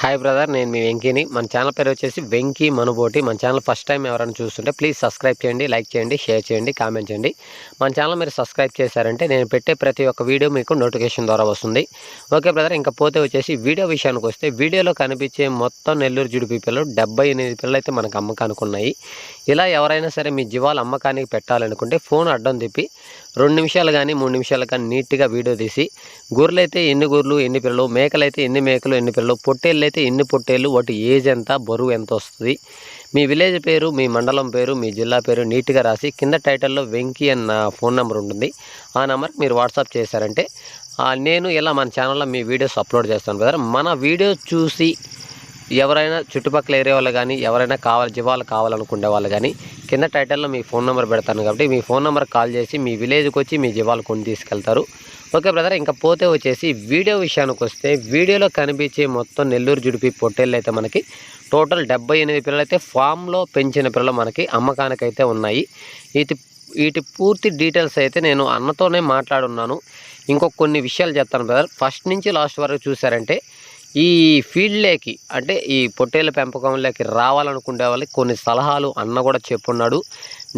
Hi brother నేను మీ వెంకీని. మన channel పేరు వచ్చేసి వెంకీ మనుబోటి. మన ఛానల్ ఫస్ట్ టైం ఎవరైనా చూస్తుంటే ప్లీజ్ సబ్స్క్రైబ్ చేయండి లైక్ చేయండి షేర్ చేయండి కామెంట్ చేయండి. మన ఛానల్ మీరు సబ్స్క్రైబ్ చేశారంటే నేను పెట్టే ప్రతి ఒక్క వీడియో మీకు నోటిఫికేషన్ ద్వారా వస్తుంది. ఓకే బ్రదర్ ఇంకా పోతే వచ్చేసి వీడియో విషయానికి వస్తే వీడియోలో కనిపించే మొత్తం నెల్లూరు జుడిపి పిల్లలు డెబ్బై ఎనిమిది పిల్లలు అయితే మనకు అమ్మకానికి ఉన్నాయి. ఇలా ఎవరైనా సరే మీ జీవాలు అమ్మకానికి పెట్టాలనుకుంటే ఫోన్ అడ్డం తిప్పి రెండు నిమిషాలు కానీ మూడు నిమిషాలు కానీ నీట్గా వీడియో తీసి గొర్రెలు అయితే ఎన్ని గొర్రెలు ఎన్ని పిల్లలు మేకలు అయితే ఎన్ని మేకలు ఎన్ని పిల్లలు పొట్టేళ్ళు అయితే ఎన్ని పుట్టేళ్ళు వాటి ఏజ్ ఎంత బరువు ఎంత వస్తుంది? మీ విలేజ్ పేరు మీ మండలం పేరు మీ జిల్లా పేరు నీట్గా రాసి కింద టైటిల్లో వెంకీ అన్న ఫోన్ నెంబర్ ఉంటుంది. ఆ నెంబర్కి మీరు వాట్సాప్ చేశారంటే నేను ఇలా మన ఛానల్లో మీ వీడియోస్ అప్లోడ్ చేస్తాను బ్రదర్. మన వీడియో చూసి ఎవరైనా చుట్టుపక్కల ఏరియా వాళ్ళు కానీ ఎవరైనా కావాలి జీవాలు కావాలనుకునే వాళ్ళు కానీ కింద టైటిల్లో మీ ఫోన్ నెంబర్ పెడతాను కాబట్టి మీ ఫోన్ నెంబర్ కాల్ చేసి మీ విలేజ్కి వచ్చి మీ జీవాలు కొని తీసుకెళ్తారు. ఓకే బ్రదర్ ఇంకా పోతే వచ్చేసి వీడియో విషయానికి వస్తే వీడియోలో కనిపించే మొత్తం నెల్లూరు జుడిపి పొట్టేళ్ళు అయితే మనకి టోటల్ డెబ్బై ఎనిమిది పిల్లలు అయితే ఫామ్లో పెంచిన పిల్లలు మనకి అమ్మకానికైతే ఉన్నాయి. వీటి వీటి పూర్తి డీటెయిల్స్ అయితే నేను అన్నతోనే మాట్లాడున్నాను. ఇంకొక కొన్ని విషయాలు చెప్తాను బ్రదర్ ఫస్ట్ నుంచి లాస్ట్ వరకు చూసారంటే ఈ ఫీల్డ్లోకి అంటే ఈ పొట్టేళ్ళ పెంపకంలోకి రావాలనుకునే వాళ్ళకి కొన్ని సలహాలు అన్న కూడా చెప్పున్నాడు.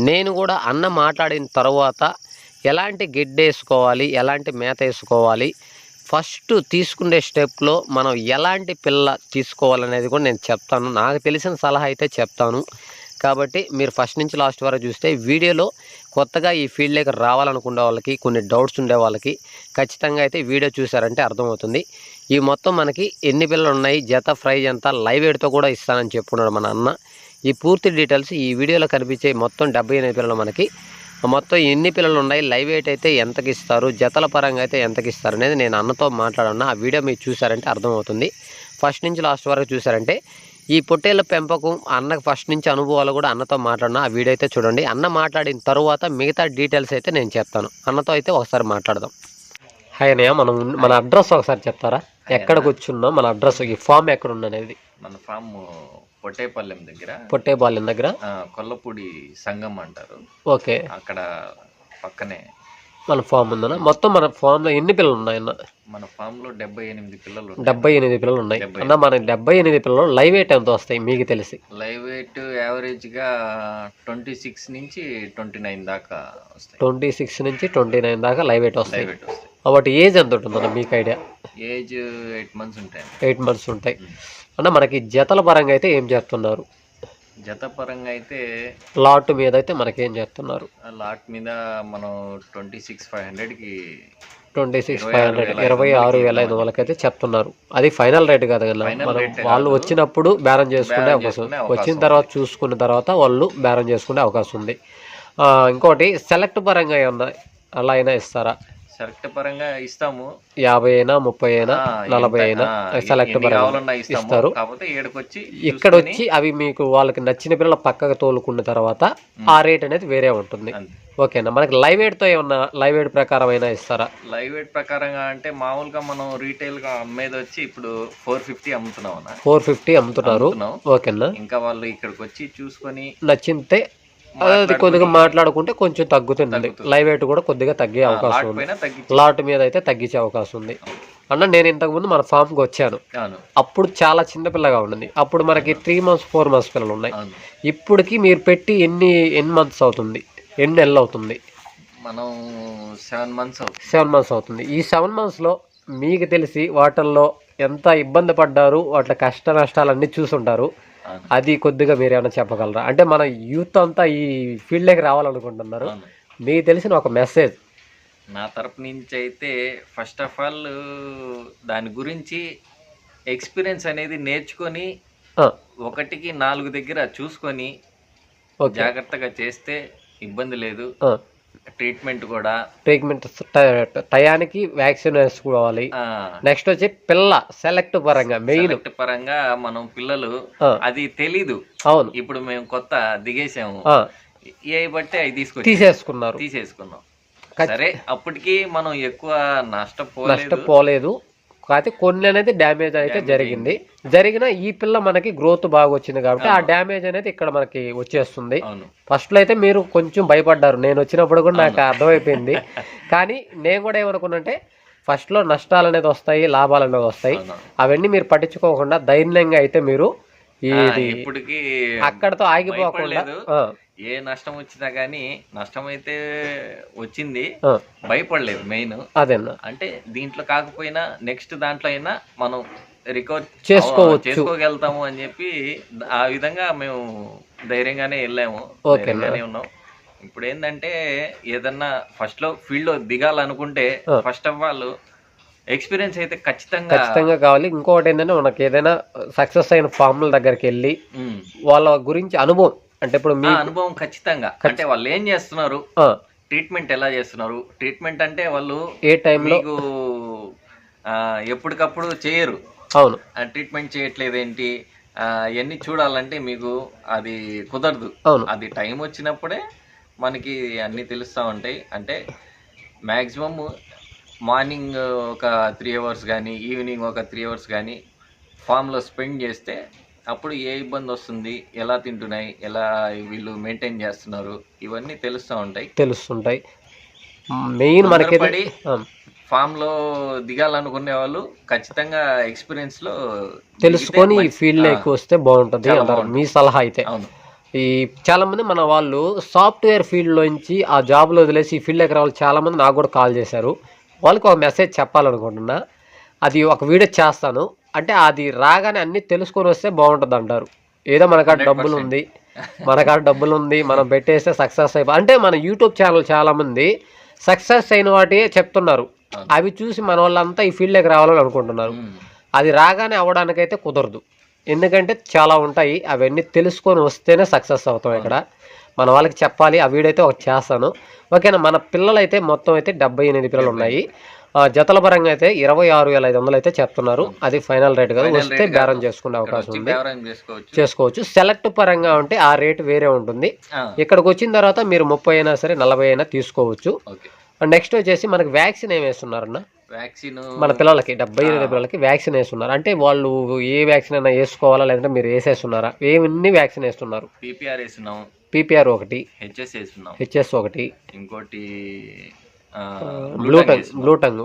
నేను కూడా అన్న మాట్లాడిన తర్వాత ఎలాంటి గిడ్డ వేసుకోవాలి? ఎలాంటి మేత వేసుకోవాలి? ఫస్ట్ తీసుకునే స్టెప్లో మనం ఎలాంటి పిల్ల తీసుకోవాలనేది కూడా నేను చెప్తాను. నాకు తెలిసిన సలహా అయితే చెప్తాను. కాబట్టి మీరు ఫస్ట్ నుంచి లాస్ట్ వరకు చూస్తే వీడియోలో కొత్తగా ఈ ఫీల్డ్లోకి రావాలనుకునే వాళ్ళకి కొన్ని డౌట్స్ ఉండే వాళ్ళకి ఖచ్చితంగా అయితే వీడియో చూసారంటే అర్థమవుతుంది. ఈ మొత్తం మనకి ఎన్ని పిల్లలు ఉన్నాయి జత ఫ్రైజ్ ఎంత లైవ్ ఎయిడ్తో కూడా ఇస్తానని చెప్పున్నాడు మన అన్న. ఈ పూర్తి డీటెయిల్స్ ఈ వీడియోలో కనిపించే మొత్తం డెబ్బై ఎనిమిది పిల్లలు మనకి మొత్తం ఎన్ని పిల్లలు ఉన్నాయి? లైవ్ వెయిట్ అయితే ఎంతకి ఇస్తారు? జతల పరంగా అయితే ఎంతకి ఇస్తారు? అనేది నేను అన్నతో మాట్లాడన్నా ఆ వీడియో మీరు చూసారంటే అర్థమవుతుంది. ఫస్ట్ నుంచి లాస్ట్ వరకు చూసారంటే ఈ పొట్టేళ్ళ పెంపకం అన్నకు ఫస్ట్ నుంచి అనుభవాలు కూడా అన్నతో మాట్లాడినా. ఆ వీడియో అయితే చూడండి. అన్న మాట్లాడిన తర్వాత మిగతా డీటెయిల్స్ అయితే నేను చెప్తాను. అన్నతో అయితే ఒకసారి మాట్లాడదాం. హాయ్ అన్నయ్య మనం మన అడ్రస్ ఒకసారి చెప్తారా? ఎక్కడ కూర్చున్నాం? మన అడ్రస్ ఈ ఫామ్ ఎక్కడ ఉంది అనేది మన ఫామ్ పొట్టేపల్లెం దగ్గర. పొట్టేపాలెం దగ్గర? కొల్లపూడి సంగం అంటారు. ఓకే. అక్కడ పక్కనే. మన ఫామ్ ఉందన్న? మొత్తం మన ఫామ్లో ఎన్ని పిల్లలు ఉన్నాయన్న మన ఫామ్లో డెబ్బై ఎనిమిది పిల్లలు ఉన్నాయి. డెబ్బై ఎనిమిది పిల్లలు ఉన్నాయి అన్న మన డెబ్బై ఎనిమిది పిల్లలు లైవ్ వెయిట్ ఎంత వస్తాయి మీకు తెలిసి? లైవ్ వెయిట్ యావరేజ్గా ట్వంటీ సిక్స్ నుంచి ట్వంటీ నైన్ దాకా వస్తాయి. ట్వంటీ సిక్స్ నుంచి ట్వంటీ నైన్ దాకా లైవ్ వెయిట్ వస్తాయి. వాటి ఏజ్ ఎంత ఉంటుందన్న మీకు ఐడియా? ఏజ్ ఎయిట్ మంత్స్ ఉంటాయి ఎయిట్ మంత్స్ ఉంటాయి. అన్న మనకి జతల పరంగా అయితే ఏం చేస్తున్నారు? జత పరంగా అయితే లాట్ మీద అయితే మనకి ఏం చేస్తున్నారు? లాట్ మీద మనం ట్వంటీ సిక్స్ ఫైవ్ హండ్రెడ్కి ట్వంటీ సిక్స్ ఫైవ్ హండ్రెడ్ ఇరవై ఆరు వేల ఐదు వందలకి అయితే చెప్తున్నారు. అది ఫైనల్ రేట్ కాదు మనం వాళ్ళు. వచ్చినప్పుడు బేరం చేసుకునే అవకాశం వచ్చిన తర్వాత చూసుకున్న తర్వాత వాళ్ళు బేరం చేసుకునే అవకాశం ఉంది. ఇంకోటి సెలెక్ట్ పరంగా ఏమన్నా అలా అయినా ఇస్తారా? సెలెక్ట్ పరంగా ఇస్తాము. యాభై అయినా ముప్పై అయినా నలభై అయినా సెలెక్ట్ పరంగా ఇస్తారు. కాకపోతే ఇక్కడ వచ్చి అవి మీకు వాళ్ళకి నచ్చిన పిల్లల పక్కకు తోలుకున్న తర్వాత ఆ రేట్ అనేది వేరే ఉంటుంది. ఓకేనా మనకి లైవ్తో ఏమన్నా లైవ్ వెయిట్ ప్రకారం అయినా ఇస్తారా? లైవ్ వెయిట్ ప్రకారంగా అంటే మామూలుగా మనం రీటైల్గా అమ్మేది వచ్చి ఇప్పుడు ఫోర్ ఫిఫ్టీ అమ్ముతున్నాం. ఫోర్ ఫిఫ్టీ అమ్ముతున్నారు. అమ్ముతున్నాం. ఓకేనా ఇంకా వాళ్ళు ఇక్కడికి వచ్చి చూసుకొని నచ్చితే అది కొద్దిగా మాట్లాడుకుంటే కొంచెం తగ్గుతుంది. లైవ్ వెయిట్ కూడా కొద్దిగా తగ్గే అవకాశం ఉంది. లాట్ మీద అయితే తగ్గించే అవకాశం ఉంది. అన్న నేను ఇంతకుముందు మన ఫామ్కి వచ్చాను. అప్పుడు చాలా చిన్న పిల్లగా ఉండింది. అప్పుడు మనకి త్రీ మంత్స్ ఫోర్ మంత్స్ పిల్లలు ఉన్నాయి. ఇప్పటికి మీరు పెట్టి ఎన్ని ఎన్ని మంత్స్ అవుతుంది? ఎన్ని నెలలు అవుతుంది? మనం సెవెన్ మంత్స్ అవుతుంది. సెవెన్ మంత్స్ అవుతుంది. ఈ సెవెన్ మంత్స్లో మీకు తెలిసి వాటిల్లో ఎంత ఇబ్బంది పడ్డారు వాటి కష్ట నష్టాలన్నీ చూసుంటారు. అది కొద్దిగా మీరు ఏమైనా చెప్పగలరా? అంటే మన యూత్ అంతా ఈ ఫీల్డ్లోకి రావాలనుకుంటున్నారు. మీకు తెలిసిన ఒక మెసేజ్. నా తరపు నుంచి అయితే ఫస్ట్ ఆఫ్ ఆల్ దాని గురించి ఎక్స్పీరియన్స్ అనేది నేర్చుకొని ఒకటికి నాలుగు దగ్గర చూసుకొని జాగ్రత్తగా చేస్తే ఇబ్బంది లేదు. ట్రీట్మెంట్ కూడా. ట్రీట్మెంట్ టయానికి వ్యాక్సిన్ వేసుకోవాలి నెక్స్ట్ వచ్చి పిల్ల సెలెక్ట్ పరంగా మెయిన్. పరంగా మనం పిల్లలు. అది తెలీదు. అవును. ఇప్పుడు మేము కొత్త దిగేసాము ఏ బట్టి అవి తీసుకొచ్చి తీసేసుకున్నారు. తీసేసుకున్నాం. సరే అప్పటికి మనం ఎక్కువ నష్టపోలేదు. నష్టపోలేదు. కాకపోతే కొన్ని అనేది డ్యామేజ్ అయితే జరిగింది. జరిగిన ఈ పిల్ల మనకి గ్రోత్ బాగా వచ్చింది కాబట్టి ఆ డ్యామేజ్ అనేది ఇక్కడ మనకి వచ్చేస్తుంది. ఫస్ట్లో అయితే మీరు కొంచెం భయపడ్డారు. నేను వచ్చినప్పుడు కూడా నాకు అర్థమైపోయింది. కానీ నేను కూడా ఏమనుకున్నంటే ఫస్ట్లో నష్టాలు అనేది వస్తాయి లాభాలు అనేది వస్తాయి. అవును. అవన్నీ మీరు పట్టించుకోకుండా ధైర్యంగా అయితే మీరు ఇప్పటికి అక్కడతో ఆగిపోకుండా ఏ నష్టం వచ్చినా కానీ నష్టం అయితే వచ్చింది భయపడలేదు మెయిన్. అదేనా అంటే దీంట్లో కాకపోయినా నెక్స్ట్ దాంట్లో అయినా మనం రికవర్ చేసుకోవచ్చు. చేసుకోగలుగుతాము అని చెప్పి ఆ విధంగా మేము ధైర్యంగానే వెళ్ళాము. ధైర్యంగానే ఉన్నాం. ఇప్పుడు ఏంటంటే ఏదన్నా ఫస్ట్లో ఫీల్డ్లో దిగాలనుకుంటే. ఫస్ట్ ఆఫ్ ఆల్ ఎక్స్పీరియన్స్ అయితే ఖచ్చితంగా ఖచ్చితంగా కావాలి. ఇంకొకటి ఏంటంటే మనకి ఏదైనా సక్సెస్ అయిన ఫార్ముల దగ్గరికి వెళ్ళి వాళ్ళ గురించి అనుభవం అంటే ఇప్పుడు మీ అనుభవం ఖచ్చితంగా. అంటే వాళ్ళు ఏం చేస్తున్నారు? ట్రీట్మెంట్ ఎలా చేస్తున్నారు? ట్రీట్మెంట్ అంటే వాళ్ళు ఏ టైంలో? మీకు ఎప్పటికప్పుడు చేయరు. అవును. ట్రీట్మెంట్ చేయట్లేదు ఏంటి ఇవన్నీ చూడాలంటే మీకు అది కుదరదు. అవును. అది టైం వచ్చినప్పుడే మనకి అన్నీ తెలుస్తూ ఉంటాయి. అంటే మ్యాక్సిమం మార్నింగ్ ఒక త్రీ అవర్స్ కానీ ఈవినింగ్ ఒక త్రీ అవర్స్ కానీ ఫామ్లో స్పెండ్ చేస్తే అప్పుడు ఏ ఇబ్బంది వస్తుంది ఎలా తింటున్నాయి ఎలా వీళ్ళు మెయింటైన్ చేస్తున్నారు ఇవన్నీ తెలుస్తూ ఉంటాయి. తెలుస్తుంటాయి. మెయిన్ మనకి తొందరపడి ఫామ్లో దిగాలనుకునే వాళ్ళు ఖచ్చితంగా ఎక్స్పీరియన్స్లో తెలుసుకొని ఈ ఫీల్డ్లోకి వస్తే బాగుంటుంది అంటారు మీ సలహా అయితే. ఈ చాలా మంది మన వాళ్ళు సాఫ్ట్వేర్ ఫీల్డ్ లోంచి ఆ జాబ్లో వదిలేసి ఈ ఫీల్డ్లోకి రావాలి. చాలా మంది నాకు కూడా కాల్ చేశారు. వాళ్ళకి ఒక మెసేజ్ చెప్పాలనుకుంటున్నా. అది ఒక వీడియో చేస్తాను. అంటే అది రాగానే అన్ని తెలుసుకొని వస్తే బాగుంటుంది అంటారు. ఏదో మనకాడ డబ్బులు ఉంది మనకాడ డబ్బులు ఉంది మనం పెట్టేస్తే సక్సెస్ అయిపో అంటే మన యూట్యూబ్ ఛానల్ చాలా మంది సక్సెస్ అయిన వాటి చెప్తున్నారు. అవి చూసి మన వాళ్ళంతా ఈ ఫీల్డ్లోకి రావాలని అనుకుంటున్నారు. అది రాగానే అవ్వడానికైతే కుదరదు. ఎందుకంటే చాలా ఉంటాయి అవన్నీ తెలుసుకొని వస్తేనే సక్సెస్ అవుతాం ఇక్కడ. మన వాళ్ళకి చెప్పాలి ఆ వీడియో అయితే ఒకటి చేస్తాను. ఓకేనా మన పిల్లలు అయితే మొత్తం అయితే డెబ్బై ఎనిమిది పిల్లలు ఉన్నాయి జతల పరంగా అయితే ఇరవై ఆరు వేల ఐదు వందలు అయితే చెప్తున్నారు. అది ఫైనల్ రేట్ కదా. వస్తే బేరం. చేసుకునే అవకాశం ఉంది. చేసుకోవచ్చు. సెలెక్ట్ పరంగా ఉంటే ఆ రేట్ వేరే ఉంటుంది. ఇక్కడికి వచ్చిన తర్వాత మీరు ముప్పై అయినా సరే నలభై అయినా తీసుకోవచ్చు. నెక్స్ట్ వచ్చేసి మనకి వ్యాక్సిన్ ఏం వేస్తున్నారన్న? వ్యాక్సిన్ మన పిల్లలకి డెబ్బై ఎనిమిది పిల్లలకి వ్యాక్సిన్ వేస్తున్నారు. అంటే వాళ్ళు ఏ వ్యాక్సిన్ అయినా వేసుకోవాలా లేదంటే మీరు వేసేస్తున్నారా? ఏమన్నీ వ్యాక్సిన్ వేస్తున్నారు? పీపీఆర్ వేస్తున్నాం. పీపీఆర్ ఒకటి హెచ్ఎస్ వేస్తున్నాం. హెచ్ఎస్ ఒకటి. ఇంకోటి బ్లూ టంగ్ బ్లూ టంగ్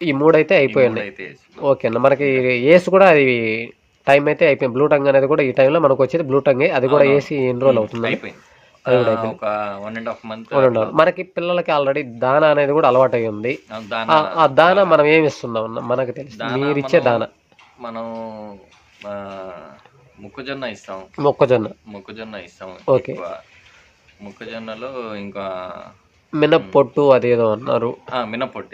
ఈ మూడు అయితే. ఓకే అన్న మనకి ఏసు కూడా అది టైం అయితే అయిపోయింది. బ్లూ టంగ్ అనేది కూడా ఈ టైంలో మనకు వచ్చేది బ్లూ టంగ్ అది కూడా వేసి ఎన్ని రోజులు అవుతుంది. మనకి పిల్లలకి ఆల్రెడీ దానా అనేది కూడా అలవాటు అయి ఉంది. ఆ దానా మనం ఏమి ఇస్తున్నాం అన్న? మనకు తెలుసు. మీరు ఇచ్చే దానా. మనం మొక్కజొన్న ఇస్తాం. మొక్కజొన్న. మొక్కజొన్న ఇస్తాం. ఓకే. మొక్కజొన్నలో ఇంకా మినప్పొట్టు అదేదో అన్నారు.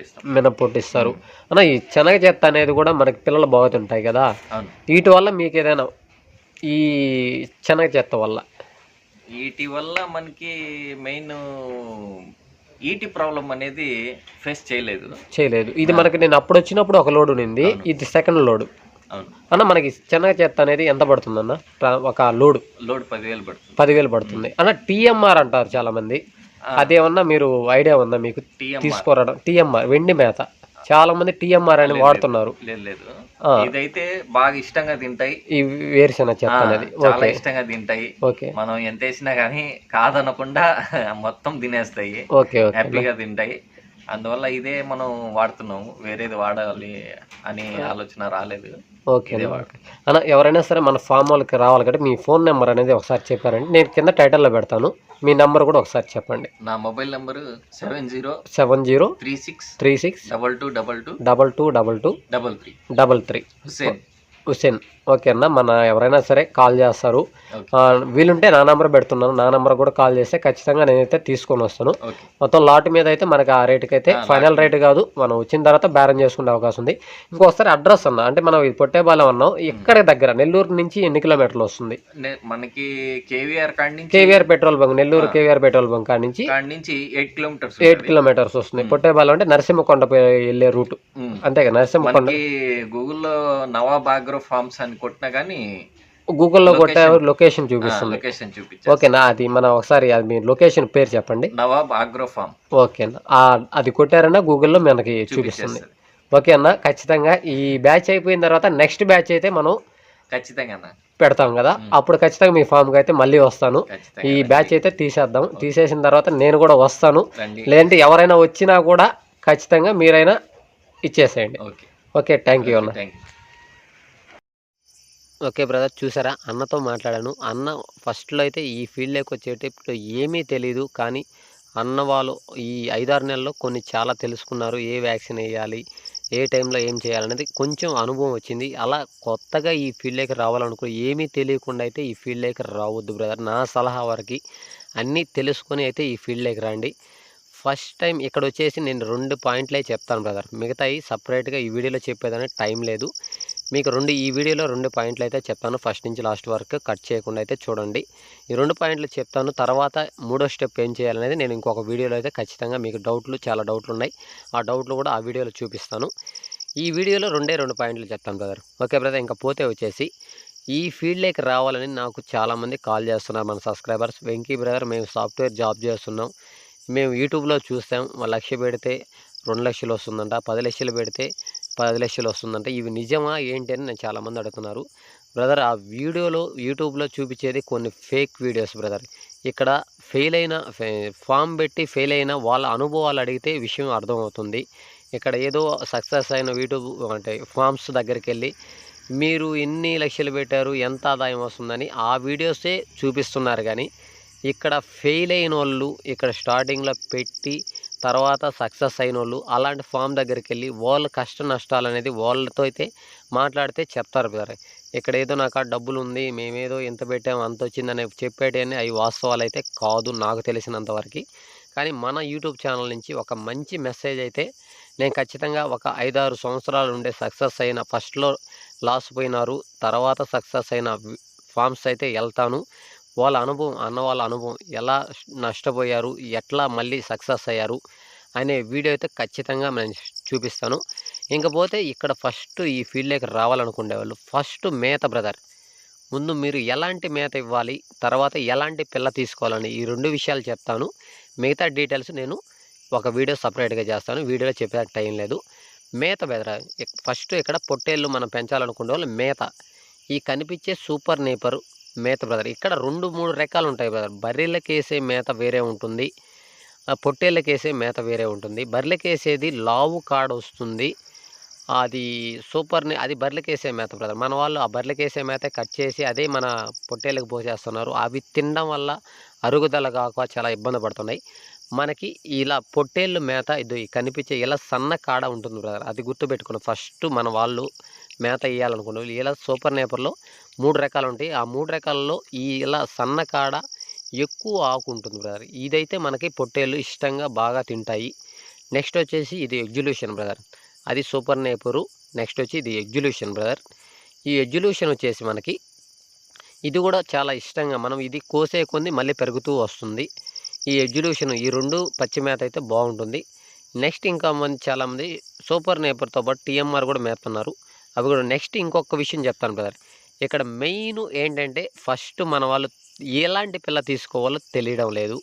ఇస్తాం. మినప్పొట్టు ఇస్తారు. అన్న ఈ శనగ చెత్త అనేది కూడా మనకి పిల్లలు బాగా తింటాయి కదా వీటి వల్ల మీకు ఏదైనా ఈ శనగ చెత్త వల్ల? వీటి వల్ల మనకి మెయిన్ ఈటి ప్రాబ్లం అనేది ఫేస్ చేయలేదు. చేయలేదు. ఇది మనకి నేను అప్పుడు వచ్చినప్పుడు ఒక లోడ్ ఉన్నింది ఇది సెకండ్ లోడ్. అవును. అన్న మనకి శనగ చెత్త అనేది ఎంత పడుతుందన్న? ప్ర- ఒక లోడ్. లోడ్ పదివేలు పడుతుంది. పదివేలు పడుతుంది. అన్న టీఎంఆర్ అంటారు చాలా మంది అదేమన్నా మీరు ఐడియా ఉందా మీకు? టీఎం తీసుకోరడం. టీఎంఆర్ వెండి మేత. చాలా మంది టీఎంఆర్ అని వాడుతున్నారు. లేదు. ఇదైతే బాగా ఇష్టంగా తింటాయి. ఈ వేరుశెనగ చెత్త అనేది. చాలా ఇష్టంగా తింటాయి. ఓకే. మనం ఎంత వేసినా కానీ కాదనకుండా మొత్తం తినేస్తాయి. ఓకే హ్యాపీగా తింటాయి. అందువల్ల ఇదే మనం వాడుతున్నాము. వేరేది వాడాలి అని ఆలోచన రాలేదు. ఓకే అన్న, ఎవరైనా సరే మన ఫామ్ వాళ్ళకి రావాలి కంటే మీ ఫోన్ నెంబర్ అనేది ఒకసారి చెప్పారండి. నేను కింద టైటిల్లో పెడతాను. మీ నెంబర్ కూడా ఒకసారి చెప్పండి. నా mobile number seven zero seven zero three six three six double two double two double two double two double three. Double three. Hussain. Hussain. Okay అన్న మన ఎవరైనా సరే కాల్ చేస్తారు. వీలుంటే నా నెంబర్ పెడుతున్నాను. నా నెంబర్ కూడా కాల్ చేస్తే ఖచ్చితంగా నేనైతే తీసుకొని వస్తాను. మొత్తం లాట్ మీద అయితే మనకి ఆ రేటుకి అయితే ఫైనల్ రేట్ కాదు. మనం వచ్చిన తర్వాత బేరం చేసుకునే అవకాశం ఉంది. ఇంకోసారి అడ్రస్ అన్న అంటే మనం ఇది పొట్టేబాలెం అన్నాం. ఇక్కడ దగ్గర? నెల్లూరు నుంచి ఎన్ని కిలోమీటర్లు వస్తుంది? మనకి KVR KVR petrol bunk Nellore KVR petrol bunk కాడ నుంచి నుంచి ఎయిట్ కిలోమీటర్స్ ఎయిట్ కిలోమీటర్స్ వస్తుంది. పొట్టేబాలెం అంటే నరసింహకొండ వెళ్ళే రూట్. అంతే కదా నరసింహకొండ. గూగుల్లో నవాబ్ ఆగ్రో ఫార్మ్స్ అని కొట్టినా కానీ గూగుల్లో కొట్టే లొకేషన్ చూపిస్తుంది. లొకేషన్ చూపించారు ఓకేనా? అది మనం ఒకసారి అది మీ లొకేషన్ పేరు చెప్పండి. నవాబ్ ఆగ్రో ఫార్మ్ ఓకేనా? అది కొట్టారన్నా గూగుల్లో మనకి చూపిస్తుంది. ఓకే అన్న ఖచ్చితంగా ఈ బ్యాచ్ అయిపోయిన తర్వాత నెక్స్ట్ బ్యాచ్ అయితే మనం ఖచ్చితంగా పెడతాం కదా? అప్పుడు ఖచ్చితంగా మీ ఫామ్కి అయితే మళ్ళీ వస్తాను. ఈ బ్యాచ్ అయితే తీసేద్దాం. తీసేసిన తర్వాత నేను కూడా వస్తాను. లేదంటే ఎవరైనా వచ్చినా కూడా ఖచ్చితంగా మీరైనా ఇచ్చేసేయండి. ఓకే. ఓకే థ్యాంక్ యూ అన్న. ఓకే బ్రదర్ చూసారా? అన్నతో మాట్లాడాను. అన్న ఫస్ట్లో అయితే ఈ ఫీల్డ్లోకి వచ్చేటప్పుడు ఏమీ తెలియదు కానీ అన్న వాళ్ళు ఈ ఐదారు నెలల్లో కొన్ని చాలా తెలుసుకున్నారు. ఏ వ్యాక్సిన్ వేయాలి ఏ టైంలో ఏం చేయాలనేది కొంచెం అనుభవం వచ్చింది. అలా కొత్తగా ఈ ఫీల్డ్లోకి రావాలనుకో ఏమీ తెలియకుండా అయితే ఈ ఫీల్డ్లోకి రావద్దు బ్రదర్. నా సలహా వరకు అన్నీ తెలుసుకొని అయితే ఈ ఫీల్డ్లోకి రండి. ఫస్ట్ టైం ఇక్కడ వచ్చేసి నేను రెండు పాయింట్లే చెప్తాను బ్రదర్. మిగతాయి సపరేట్గా ఈ వీడియోలో చెప్పేదానికి టైం లేదు. మీకు రెండు ఈ వీడియోలో రెండు పాయింట్లు అయితే చెప్తాను ఫస్ట్ నుంచి లాస్ట్ వరకు కట్ చేయకుండా అయితే చూడండి. ఈ రెండు పాయింట్లు చెప్తాను. తర్వాత మూడో స్టెప్ ఏం చేయాలనేది నేను ఇంకొక వీడియోలో అయితే ఖచ్చితంగా మీకు డౌట్లు చాలా డౌట్లు ఉన్నాయి ఆ డౌట్లు కూడా ఆ వీడియోలో చూపిస్తాను. ఈ వీడియోలో రెండే రెండు పాయింట్లు చెప్తాను బ్రదర్. ఓకే బ్రదర్ ఇంకా పోతే వచ్చేసి ఈ ఫీల్డ్లోకి రావాలని నాకు చాలామంది కాల్ చేస్తున్నారు మన సబ్స్క్రైబర్స్. వెంకీ బ్రదర్ మేము సాఫ్ట్వేర్ జాబ్ చేస్తున్నాం. మేము యూట్యూబ్లో చూస్తాం. లక్ష పెడితే రెండు లక్షలు వస్తుందంట పది లక్షలు పెడితే పది లక్షలు వస్తుందంటే ఇవి నిజమా ఏంటి అని నేను చాలామంది అడుగుతున్నారు. బ్రదర్ ఆ వీడియోలో యూట్యూబ్లో చూపించేది కొన్ని ఫేక్ వీడియోస్ బ్రదర్. ఇక్కడ ఫెయిల్ అయిన ఫామ్ పెట్టి ఫెయిల్ అయిన వాళ్ళ అనుభవాలు అడిగితే విషయం అర్థమవుతుంది. ఇక్కడ ఏదో సక్సెస్ అయిన యూట్యూబ్ అంటే ఫామ్స్ దగ్గరికి వెళ్ళి మీరు ఎన్ని లక్షలు పెట్టారు ఎంత ఆదాయం వస్తుందని ఆ వీడియోసే చూపిస్తున్నారు కానీ ఇక్కడ ఫెయిల్ అయిన వాళ్ళు ఇక్కడ స్టార్టింగ్లో పెట్టి తర్వాత సక్సెస్ అయిన వాళ్ళు అలాంటి ఫామ్ దగ్గరికి వెళ్ళి వాళ్ళ కష్ట నష్టాలు అనేది వాళ్ళతో అయితే మాట్లాడితే చెప్తారు బ్రదర్ ఇక్కడ ఏదో నాకు ఆ డబ్బులు ఉంది మేమేదో ఎంత పెట్టాము అంత వచ్చిందని చెప్పేటని అవి వాస్తవాలు అయితే కాదు నాకు తెలిసినంతవరకు కానీ మన యూట్యూబ్ ఛానల్ నుంచి ఒక మంచి మెసేజ్ అయితే నేను ఖచ్చితంగా ఒక ఐదారు సంవత్సరాలు ఉండే సక్సెస్ అయిన ఫస్ట్లో లాస్ పోయినారు తర్వాత సక్సెస్ అయిన ఫామ్స్ అయితే వెళ్తాను. వాళ్ళ అనుభవం అన్న వాళ్ళ అనుభవం ఎలా నష్టపోయారు ఎట్లా మళ్ళీ సక్సెస్ అయ్యారు అనే వీడియో అయితే ఖచ్చితంగా నేను చూపిస్తాను. ఇంకపోతే ఇక్కడ ఫస్ట్ ఈ ఫీల్డ్లోకి రావాలనుకునే వాళ్ళు ఫస్ట్ మేత బ్రదర్. ముందు మీరు ఎలాంటి మేత ఇవ్వాలి తర్వాత ఎలాంటి పిల్ల తీసుకోవాలని ఈ రెండు విషయాలు చెప్తాను. మిగతా డీటెయిల్స్ నేను ఒక వీడియో సపరేట్గా చేస్తాను వీడియోలో చెప్పే టైం లేదు. మేత బ్రదర్ ఫస్ట్ ఇక్కడ పొట్టేళ్ళు మనం పెంచాలనుకునే వాళ్ళు మేత. ఈ కనిపించే సూపర్ నేపర్ మేత బ్రదర్. ఇక్కడ రెండు మూడు రకాలు ఉంటాయి బ్రదర్. బర్రెలకు వేసే మేత వేరే ఉంటుంది. ఆ పొట్టేళ్ళకి వేసే మేత వేరే ఉంటుంది. బర్రెలకు వేసేది లావు కాడ వస్తుంది అది సూపర్ని అది బర్రెలకు వేసే మేత బ్రదర్. మన వాళ్ళు ఆ బర్రెలకు వేసే మేత కట్ చేసి అదే మన పొట్టేళ్ళకి పోసేస్తున్నారు. అవి తినడం వల్ల అరుగుదల కాక చాలా ఇబ్బంది పడుతున్నాయి. మనకి ఇలా పొట్టేళ్ళు మేత ఇది కనిపించే ఇలా సన్న కాడ ఉంటుంది బ్రదర్. అది గుర్తుపెట్టుకున్నాం ఫస్ట్ మన వాళ్ళు మేత వేయాలనుకున్న ఇలా సూపర్ నేపర్లో మూడు రకాలు ఉంటాయి ఆ మూడు రకాలలో ఈ ఇలా సన్న కాడ ఎక్కువ ఆకు ఉంటుంది బ్రదర్. ఇదైతే మనకి పొట్టేళ్ళు ఇష్టంగా బాగా తింటాయి. నెక్స్ట్ వచ్చేసి ఇది ఎగ్జిల్యూషన్ బ్రదర్. అది సూపర్ నేపరు. నెక్స్ట్ వచ్చి ఇది ఎగ్జిల్యూషన్ బ్రదర్. ఈ ఎగ్జిల్యూషన్ వచ్చేసి మనకి ఇది కూడా చాలా ఇష్టంగా మనం ఇది కోసే కొంది మళ్ళీ పెరుగుతూ వస్తుంది. ఈ ఎగ్జిల్యూషన్ ఈ రెండు పచ్చి మేత అయితే బాగుంటుంది. నెక్స్ట్ ఇంకా మంది చాలామంది సూపర్ నేపర్తో పాటు టీఎంఆర్ కూడా మేపుతున్నారు. అవి కూడా నెక్స్ట్ ఇంకొక విషయం చెప్తాను బ్రదర్. ఇక్కడ మెయిన్ ఏంటంటే ఫస్ట్ మన వాళ్ళు ఎలాంటి పిల్ల తీసుకోవాలో తెలియడం లేదు.